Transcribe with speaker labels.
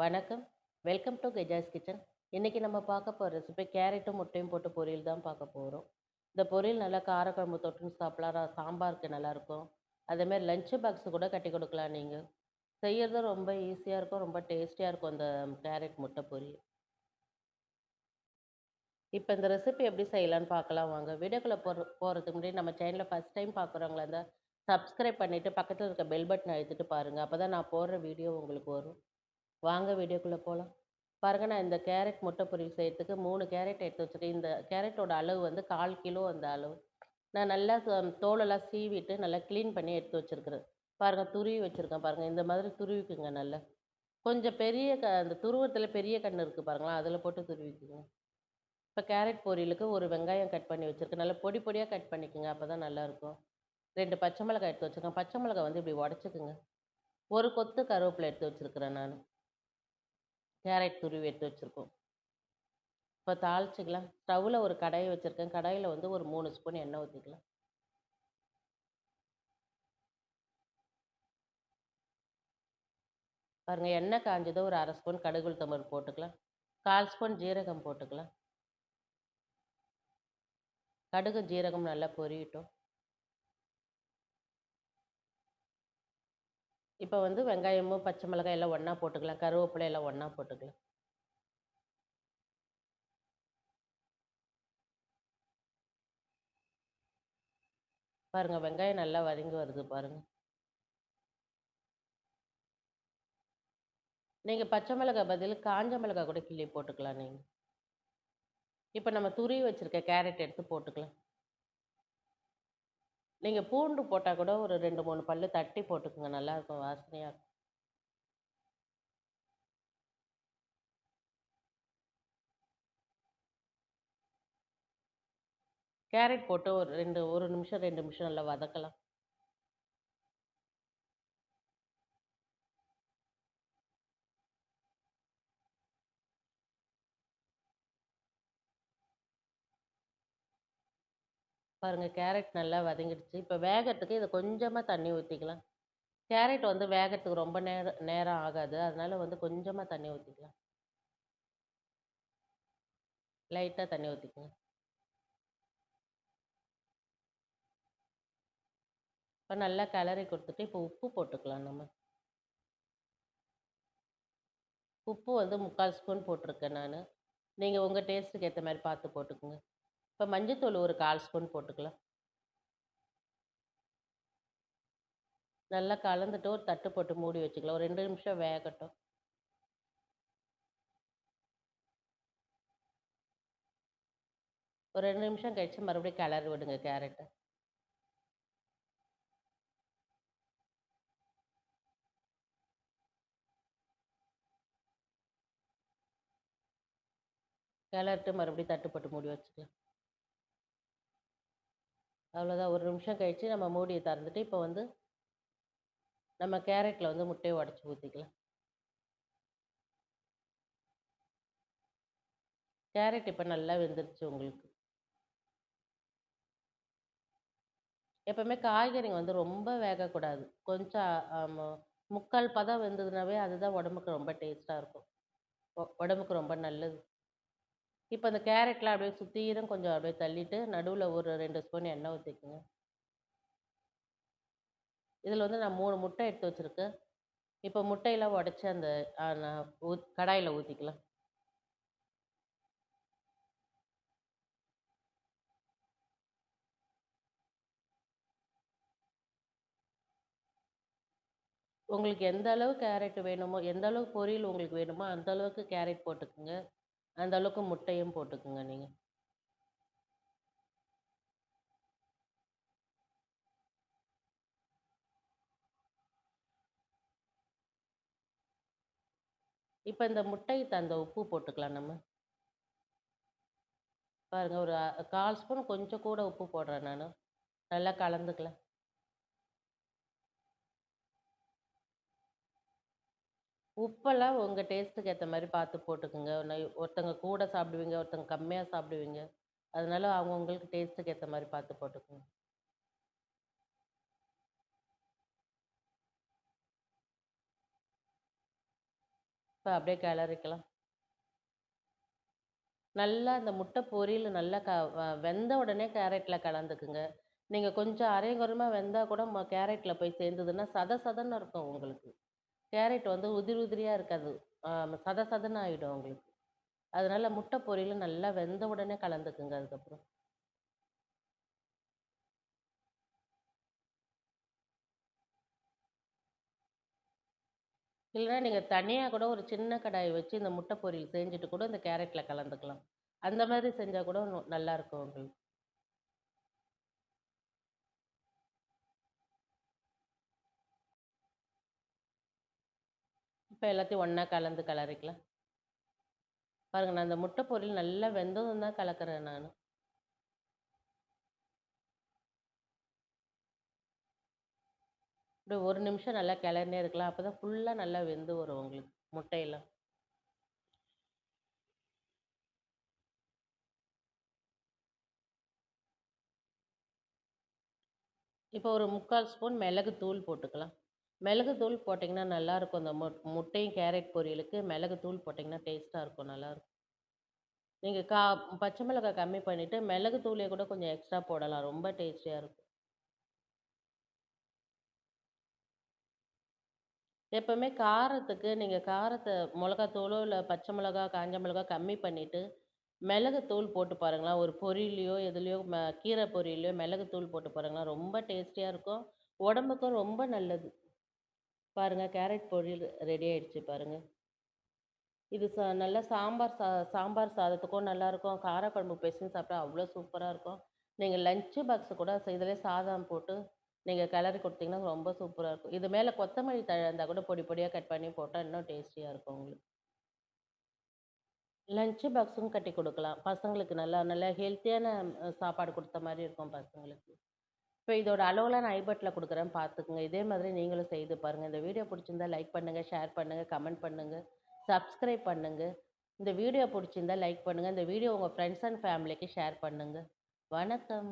Speaker 1: வணக்கம். Welcome to Kejas kitchen. இன்றைக்கி நம்ம பார்க்க போகிற ரெசிபி கேரட்டும், முட்டையும் போட்டு பொரியல் தான் பார்க்க போகிறோம் இந்த பொரியல் நல்லா காரக்குழம்பு தொட்டுன்னு சாப்பிடலாம். சாம்பாருக்கு நல்லாயிருக்கும். அதேமாதிரி லஞ்சு பாக்ஸ் கூட கட்டி கொடுக்கலாம் நீங்கள் செய்கிறது ரொம்ப ஈஸியாக இருக்கும். ரொம்ப டேஸ்டியாக இருக்கும் அந்த கேரட் முட்டை பொரியல். இப்போ இந்த ரெசிபி எப்படி செய்யலான்னு பார்க்கலாம் வாங்க. வீடியோக்குள்ளே போகிற போகிறதுக்கு முன்னாடி நம்ம சேனலில் ஃபஸ்ட் டைம் பார்க்குறவங்களா இருந்தா, சப்ஸ்கிரைப் பண்ணிவிட்டு பக்கத்தில் இருக்க பெல் பட்டன் அழுத்திட்டு அப்போ தான் நான் போடுற வீடியோ உங்களுக்கு வரும். வாங்க வீடியோக்குள்ளே போகலாம் பாருங்க நான் இந்த கேரட் முட்டை பொரியல் செய்யறதுக்கு மூணு கேரட் எடுத்து வச்சுருக்கேன் இந்த கேரட்டோட அளவு வந்து 1/4 கிலோ அந்த அளவு. நான் நல்லா தோலெல்லாம் சீவிட்டு நல்லா க்ளீன் பண்ணி எடுத்து வச்சிருக்கிறேன். பாருங்க துருவி வச்சுருக்கேன் பாருங்கள் இந்த மாதிரி துருவிக்குங்க நல்லா. கொஞ்சம் பெரிய க அந்த துருவத்தில் பெரிய கண் இருக்குது பாருங்களேன், அதில் போட்டு துருவிக்குங்க. இப்போ கேரட் பொரியலுக்கு ஒரு வெங்காயம் கட் பண்ணி வச்சுருக்கேன் நல்லா பொடி பொடியாக கட் பண்ணிக்கோங்க அப்போ தான் நல்லாயிருக்கும். ரெண்டு பச்சை மிளகாய் எடுத்து வச்சிருக்கேன். பச்சை மிளகாய் வந்து இப்படி உடச்சிக்குங்க ஒரு கொத்து கருவேப்பிலை எடுத்து வச்சிருக்கிறேன் நான் கேரட் துருவி எடுத்து வச்சுருக்கோம் இப்போ தாளிச்சிக்கலாம் ஸ்டவ்வில் ஒரு கடாயை வச்சுருக்கேன் கடாயில் வந்து ஒரு மூணு ஸ்பூன் எண்ணெய் ஊற்றிக்கலாம் பாருங்கள் எண்ணெய் காஞ்சதும் ஒரு அரை ஸ்பூன் கடுகு உளுத்தம் போட்டுக்கலாம். 1/4 ஸ்பூன் ஜீரகம் போட்டுக்கலாம். கடுகு, ஜீரகம் நல்லா பொரியட்டும். இப்போ வந்து வெங்காயமும், பச்சை மிளகாய் எல்லாம் ஒன்றா போட்டுக்கலாம். கருவேப்பிலை எல்லாம் ஒன்றா போட்டுக்கலாம். பாருங்க வெங்காயம் நல்லா வதங்கி வருது பாருங்க. நீங்க பச்சை மிளகாய் பதில் காஞ்ச மிளகாய் கூட கிள்ளி போட்டுக்கலாம் நீங்க. இப்போ நம்ம துருவி வச்சிருக்க கேரட் எடுத்து போட்டுக்கலாம். நீங்கள் பூண்டு போட்டால் கூட ஒரு ரெண்டு மூணு பல் தட்டி போட்டுக்கோங்க நல்லாயிருக்கும். வாசனையாக இருக்கும். கேரட் போட்டு ஒரு 2 1 நிமிஷம், ரெண்டு நிமிஷம் நல்லா வதக்கலாம். பாருங்கள் கேரட் நல்லா வதங்கிடுச்சு. இப்போ வேகத்துக்கு இதை கொஞ்சமாக தண்ணி ஊற்றிக்கலாம் கேரட் வந்து வேகத்துக்கு ரொம்ப நேரம் நேரம் ஆகாது. அதனால் வந்து கொஞ்சமாக தண்ணி ஊற்றிக்கலாம் லைட்டாக தண்ணி ஊற்றிக்கோங்க இப்போ நல்லா கிளறி கொடுத்துட்டு இப்போ உப்பு போட்டுக்கலாம் நம்ம. உப்பு வந்து 3/4 ஸ்பூன் போட்டிருக்கேன் நான் நீங்கள் உங்கள் டேஸ்ட்டுக்கு ஏற்ற மாதிரி பார்த்து போட்டுக்கங்க. இப்போ மஞ்சத்தூள் ஒரு 1/4 ஸ்பூன் போட்டுக்கலாம். நல்லா கலந்துட்டு ஒரு தட்டு போட்டு மூடி வச்சுக்கலாம். ஒரு ரெண்டு நிமிஷம் வேகட்டும். ஒரு ரெண்டு நிமிஷம் கழிச்சு மறுபடியும் கிளறி விடுங்க கேரட்டை கிளறிட்டு மறுபடியும் தட்டு போட்டு மூடி வச்சுக்கலாம். அவ்வளோதான். ஒரு நிமிஷம் கழித்து நம்ம மூடியை திறந்துட்டு, இப்போ வந்து நம்ம கேரட்டில் வந்து முட்டையை உடச்சி ஊற்றிக்கலாம் கேரட் இப்போ நல்லா வெந்துருச்சு உங்களுக்கு. எப்பவுமே காய்கறிங்க வந்து ரொம்ப வேகக்கூடாது. கொஞ்சம் முக்கால் பதம் வெந்ததுனாவே அதுதான் உடம்புக்கு ரொம்ப டேஸ்ட்டாக இருக்கும். உ உடம்புக்கு ரொம்ப நல்லது. இப்போ அந்த கேரட்லாம் அப்படியே சுற்றியும் கொஞ்சம் அப்படியே தள்ளிட்டு, நடுவில் ஒரு ரெண்டு ஸ்பூன் எண்ணெய் ஊத்திக்கங்க. இதில் வந்து நான் மூணு முட்டை எடுத்து வச்சிருக்கேன். இப்போ முட்டையெல்லாம் உடச்சி அந்த அ நான் ஊத் உங்களுக்கு எந்த அளவு கேரட் வேணுமோ, எந்த அளவுக்கு பொரியல் உங்களுக்கு வேணுமோ, அந்த அளவுக்கு கேரட் போட்டுக்கோங்க அந்த அளவுக்கு முட்டையும் போட்டுக்கங்க நீங்க. இப்ப இந்த முட்டை அந்த உப்பு போட்டுக்கலாம் நம்ம. பாருங்க ஒரு கால் ஸ்பூன் கொஞ்சம் கூட உப்பு போடுறேன் நான் நல்லா கலந்துக்கலாம். உப்பெல்லாம் உங்கள் டேஸ்ட்டுக்கு ஏற்ற மாதிரி பார்த்து போட்டுக்கங்க. நை ஒருத்தங்க கூட சாப்பிடுவீங்க, ஒருத்தங்க கம்மியாக சாப்பிடுவீங்க. அதனால அவங்கவுங்களுக்கு டேஸ்ட்டுக்கு ஏற்ற மாதிரி பார்த்து போட்டுக்கோங்க இப்போ அப்படியே கிளறிக்கலாம். நல்லா அந்த முட்டை பொரியல் நல்லா க வ வெந்த உடனே கேரட்டில் கலந்துக்குங்க. நீங்கள் கொஞ்சம் அரைகுறமாக வெந்தால் கூட கேரட்டில் போய் சேர்ந்ததுன்னா, சத சதன்னு இருக்கும் உங்களுக்கு. கேரட் வந்து உதிரி உதிரியாக இருக்காது. சத சதன்னு ஆகிடும் உங்களுக்கு. அதனால் முட்டை பொரியல் நல்லா வெந்த உடனே கலந்துக்குங்க அதுக்கப்புறம். இல்லைன்னா நீங்கள் தனியாக கூட ஒரு சின்ன கடாயை வச்சு இந்த முட்டை பொரியல் செஞ்சுட்டு கூட இந்த கேரட்டில் கலந்துக்கலாம். அந்த மாதிரி செஞ்சால் கூட நல்லாயிருக்கும் உங்களுக்கு. இப்போ எல்லாத்தையும் ஒன்றா கலந்து கிளறிக்கலாம். பாருங்க நான் அந்த முட்டை பொரியல் நல்லா வெந்ததும் தான் கலக்கிறேன் நான் இப்படி ஒரு நிமிஷம் நல்லா கிளறினே இருக்கலாம். அப்போ தான் ஃபுல்லாக நல்லா வெந்து வரும் உங்களுக்கு முட்டையெல்லாம். இப்போ ஒரு 3/4 ஸ்பூன் மிளகு தூள் போட்டுக்கலாம். மிளகுத்தூள் போட்டிங்கன்னா நல்லாயிருக்கும் அந்த மு முட்டையும் கேரட் பொரியலுக்கு மிளகு தூள் போட்டிங்கன்னா டேஸ்ட்டாக இருக்கும். நல்லாயிருக்கும் நீங்கள் கா பச்சை மிளகாய் கம்மி பண்ணிவிட்டு மிளகு கூட கொஞ்சம் எக்ஸ்ட்ரா போடலாம். ரொம்ப டேஸ்டியாக இருக்கும். எப்போவுமே காரத்துக்கு நீங்கள் காரத்தை மிளகாத்தூளோ இல்லை பச்சை மிளகா, காஞ்ச மிளகா கம்மி பண்ணிவிட்டு மிளகுத்தூள் போட்டு பாருங்களேன். ஒரு பொரியலையோ எதுலேயோ ம கீரை பொரியலையோ மிளகுத்தூள் போட்டு பாருங்களேன். ரொம்ப டேஸ்டியாக இருக்கும். உடம்புக்கும் ரொம்ப நல்லது. பாருங்கள் கேரட் பொரியல் ரெடி ஆயிடுச்சு பாருங்கள் இது சா நல்லா சாம்பார் சா சாம்பார் சாதத்துக்கும் நல்லாயிருக்கும் காரக்குழம்பு பெசஞ்சு சாப்பிட்டா அவ்வளோ சூப்பராக இருக்கும். நீங்கள் லஞ்சு பாக்ஸு கூட ச சாதம் போட்டு நீங்கள் கிளறி கொடுத்தீங்கன்னா ரொம்ப சூப்பராக இருக்கும். இது மேலே கொத்தமல்லி தழை இருந்தால் கூட பொடி பொடியாக கட் பண்ணி போட்டால் இன்னும் டேஸ்டியாக இருக்கும் உங்களுக்கு. லஞ்சு பாக்ஸும் கட்டி கொடுக்கலாம் பசங்களுக்கு நல்லா நல்லா ஹெல்த்தியான சாப்பாடு கொடுத்த மாதிரி இருக்கும் பசங்களுக்கு. இப்போ இதோட அளவுலாம் நான் ஐபட்டில் கொடுக்குறேன். பார்த்துக்குங்க. இதே மாதிரி நீங்களும் செய்து பாருங்கள் இந்த வீடியோ பிடிச்சிருந்தா லைக் பண்ணுங்கள் ஷேர் பண்ணுங்கள் கமெண்ட் பண்ணுங்கள் சப்ஸ்கிரைப் பண்ணுங்கள் இந்த வீடியோ பிடிச்சிருந்தா லைக் பண்ணுங்கள் இந்த வீடியோ உங்கள் ஃப்ரெண்ட்ஸ் அண்ட் ஃபேமிலிக்கு ஷேர் பண்ணுங்கள் வணக்கம்.